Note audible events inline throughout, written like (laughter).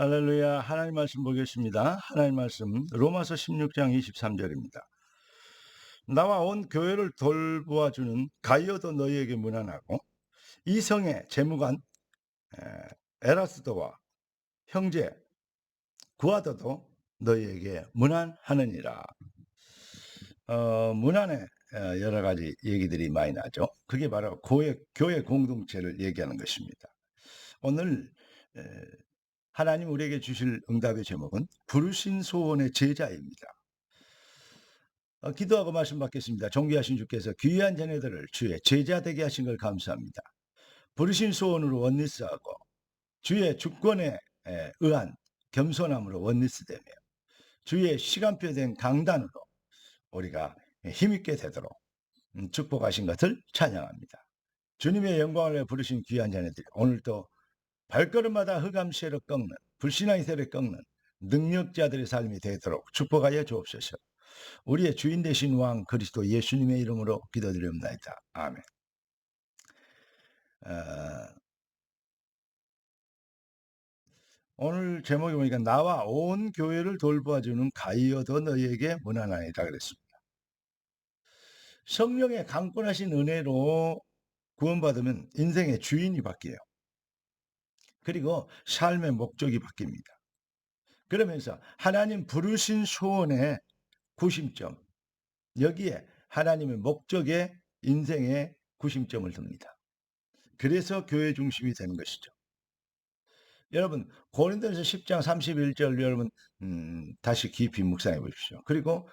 할렐루야. 하나님 말씀 보겠습니다. 하나님 말씀 로마서 16장 23절입니다. 나와 온 교회를 돌보아 주는 가이어도 너희에게 문안하고 이성의 재무관 에, 에라스도와 형제 구하도도 너희에게 문안하느니라. 어, 문안에 어, 여러 가지 얘기들이 많이 나죠. 그게 바로 교회, 교회 공동체를 얘기하는 것입니다. 오늘 에, 하나님 우리에게 주실 응답의 제목은 부르신 소원의 제자입니다. 어, 기도하고 말씀 받겠습니다. 존귀하신 주께서 귀한 자녀들을 주의 제자 되게 하신 걸 감사합니다. 부르신 소원으로 원리스하고 주의 주권에 에, 의한 겸손함으로 원리스되며 주의 시간표 된 강단으로 우리가 힘있게 되도록 음, 축복하신 것을 찬양합니다. 주님의 영광을 부르신 귀한 자녀들 오늘도 발걸음마다 흑암시를 꺾는 불신앙의 세를 꺾는 능력자들의 삶이 되도록 축복하여 주옵소서. 우리의 주인 되신 왕 그리스도 예수님의 이름으로 기도드립니다. 아멘. 어, 오늘 제목이 보니까 나와 온 교회를 돌보아주는 가이어도 너희에게 문안하니라 그랬습니다. 성령의 강권하신 은혜로 구원받으면 인생의 주인이 바뀌어요. 그리고 삶의 목적이 바뀝니다. 그러면서 하나님 부르신 소원의 구심점, 여기에 하나님의 목적에 인생의 구심점을 둡니다. 그래서 교회 중심이 되는 것이죠. 여러분 고린도서 10장 31절 여러분 음, 다시 깊이 묵상해 보십시오. 그리고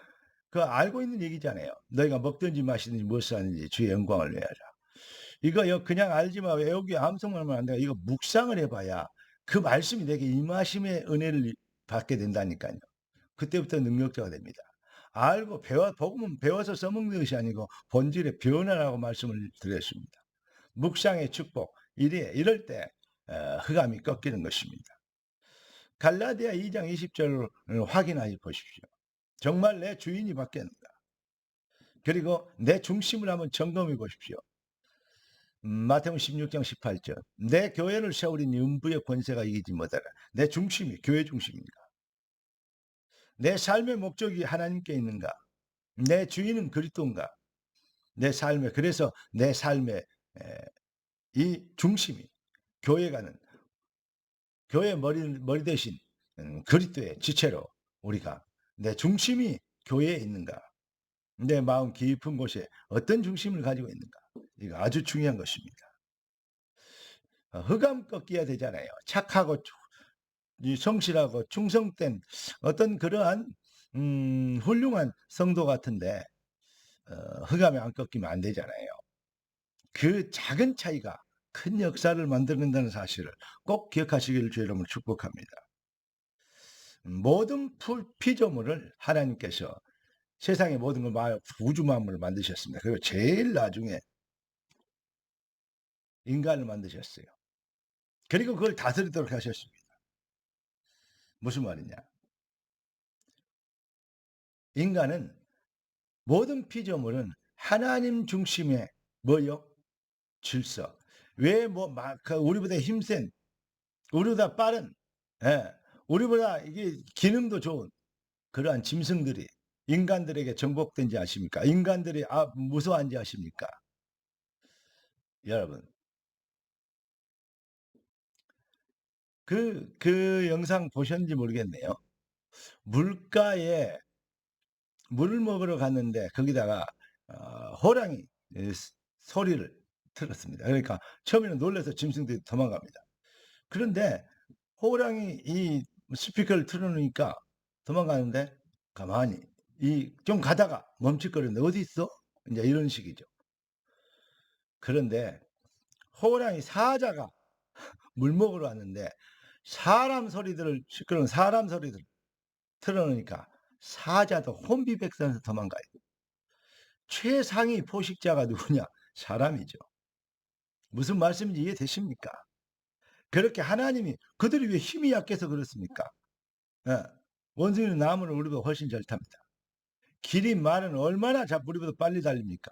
그 알고 있는 얘기잖아요. 너희가 먹든지 마시든지 무엇을 하는지 주의 영광을 내하라. 이거 그냥 알지만 외우기 암송만 하면 안 돼. 이거 묵상을 해봐야 그 말씀이 내게 임하심의 은혜를 받게 된다니까요. 그때부터 능력자가 됩니다. 알고 배워 복음은 배워서 써먹는 것이 아니고 본질의 변화라고 말씀을 드렸습니다. 묵상의 축복 이래 이럴 때 어, 흑암이 꺾이는 것입니다. 갈라디아 2장 20절을 확인하여 보십시오. 정말 내 주인이 바뀌었는가? 그리고 내 중심을 한번 점검해 보십시오. 음, 마태복음 16장 18절. 내 교회를 세우리니 음부의 권세가 이기지 못하라. 내 중심이 교회 중심인가? 내 삶의 목적이 하나님께 있는가? 내 주인은 그리스도인가? 내 삶에 그래서 내 삶의 에, 이 중심이 교회가는 교회 머리 머리 대신 음, 그리스도의 지체로 우리가 내 중심이 교회에 있는가? 내 마음 깊은 곳에 어떤 중심을 가지고 있는가? 이거 아주 중요한 것입니다. 어, 흑암 꺾여야 되잖아요. 착하고 성실하고 충성된 어떤 그러한 음, 훌륭한 성도 같은데 어, 흑암에 안 꺾이면 안 되잖아요. 그 작은 차이가 큰 역사를 만드는다는 사실을 꼭 기억하시기를 주 여러분을 축복합니다. 모든 피조물을 하나님께서 세상의 모든 걸 우주 만물을 만드셨습니다. 그리고 제일 나중에 인간을 만드셨어요. 그리고 그걸 다스리도록 하셨습니다. 무슨 말이냐? 인간은 모든 피조물은 하나님 중심의 뭐요? 질서. 왜뭐막그 우리보다 힘센, 우리보다 빠른, 예, 우리보다 이게 기능도 좋은 그러한 짐승들이 인간들에게 정복된지 아십니까? 인간들이 아 무서워한지 아십니까? 여러분 그, 그 영상 보셨는지 모르겠네요. 물가에 물을 먹으러 갔는데 거기다가 어, 호랑이 소리를 들었습니다. 그러니까 처음에는 놀라서 짐승들이 도망갑니다. 그런데 호랑이 이 스피커를 틀어놓으니까 도망가는데 가만히 이 좀 가다가 멈칫거리는데 어디 있어? 이제 이런 식이죠. 그런데 호랑이 사자가 (laughs) 물 먹으러 왔는데 사람 소리들을 시끄러운 사람 소리들 틀어놓으니까 사자도 혼비백산에서 도망가요. 최상위 포식자가 누구냐? 사람이죠. 무슨 말씀인지 이해되십니까? 그렇게 하나님이 그들이 왜 힘이 약해서 그렇습니까? 예, 원숭이는 나무를 우리보다 훨씬 잘 탑니다. 길이 말은 얼마나 자 우리보다 빨리 달립니까?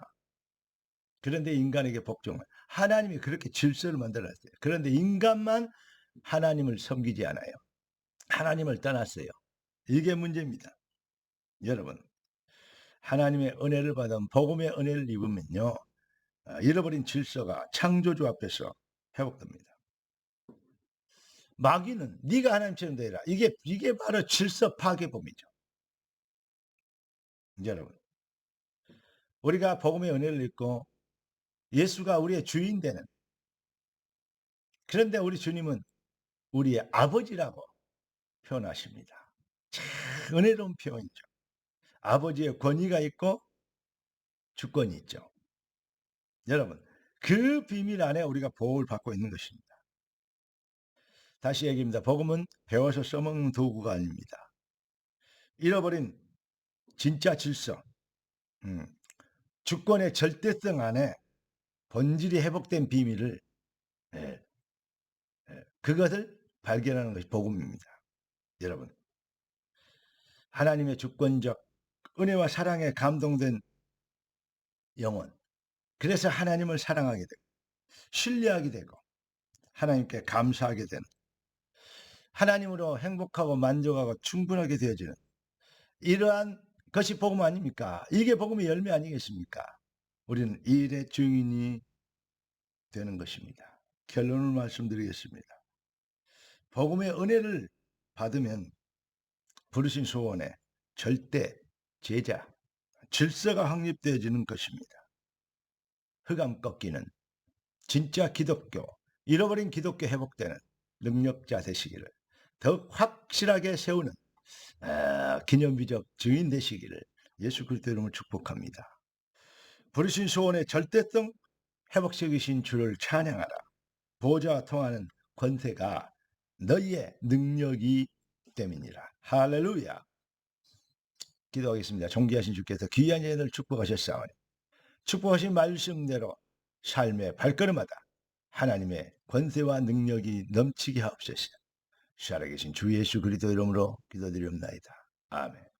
그런데 인간에게 복종을 하나님이 그렇게 질서를 만들었어요. 그런데 인간만 하나님을 섬기지 않아요. 하나님을 떠났어요. 이게 문제입니다. 여러분, 하나님의 은혜를 받은 복음의 은혜를 입으면요. 아, 잃어버린 질서가 창조주 앞에서 회복됩니다. 마귀는 네가 하나님처럼 되라. 이게 이게 바로 질서 파괴범이죠. 여러분, 우리가 복음의 은혜를 입고 예수가 우리의 주인 되는 그런데 우리 주님은 우리의 아버지라고 표현하십니다. 참 은혜로운 표현이죠. 아버지의 권위가 있고 주권이 있죠. 여러분, 그 비밀 안에 우리가 보호를 받고 있는 것입니다. 다시 얘기입니다. 복음은 배워서 써먹는 도구가 아닙니다. 잃어버린 진짜 질서, 음, 주권의 절대성 안에 본질이 회복된 비밀을 예, 예, 그것을 발견하는 것이 복음입니다. 여러분, 하나님의 주권적 은혜와 사랑에 감동된 영혼, 그래서 하나님을 사랑하게 되고 신뢰하게 되고 하나님께 감사하게 되는 하나님으로 행복하고 만족하고 충분하게 되어지는 이러한 것이 복음 아닙니까? 이게 복음의 열매 아니겠습니까? 우리는 일의 증인이 되는 것입니다. 결론을 말씀드리겠습니다. 복음의 은혜를 받으면 부르신 소원에 절대 제자, 질서가 확립되어지는 것입니다. 흑암 꺾이는 진짜 기독교, 잃어버린 기독교 회복되는 능력자 되시기를 더욱 확실하게 세우는 아, 기념비적 증인 되시기를 예수 그리스도 이름을 축복합니다. 부르신 소원의 절대성 회복적이신 주를 찬양하라. 보좌와 통하는 권세가 너희의 능력이 됨이니라. 할렐루야. 기도하겠습니다. 존귀하신 주께서 귀한 예를 축복하셨사오니 축복하신 말씀대로 삶의 발걸음마다 하나님의 권세와 능력이 넘치게 하옵소서. 살아계신 주 예수 그리스도 이름으로 기도드리옵나이다. 아멘.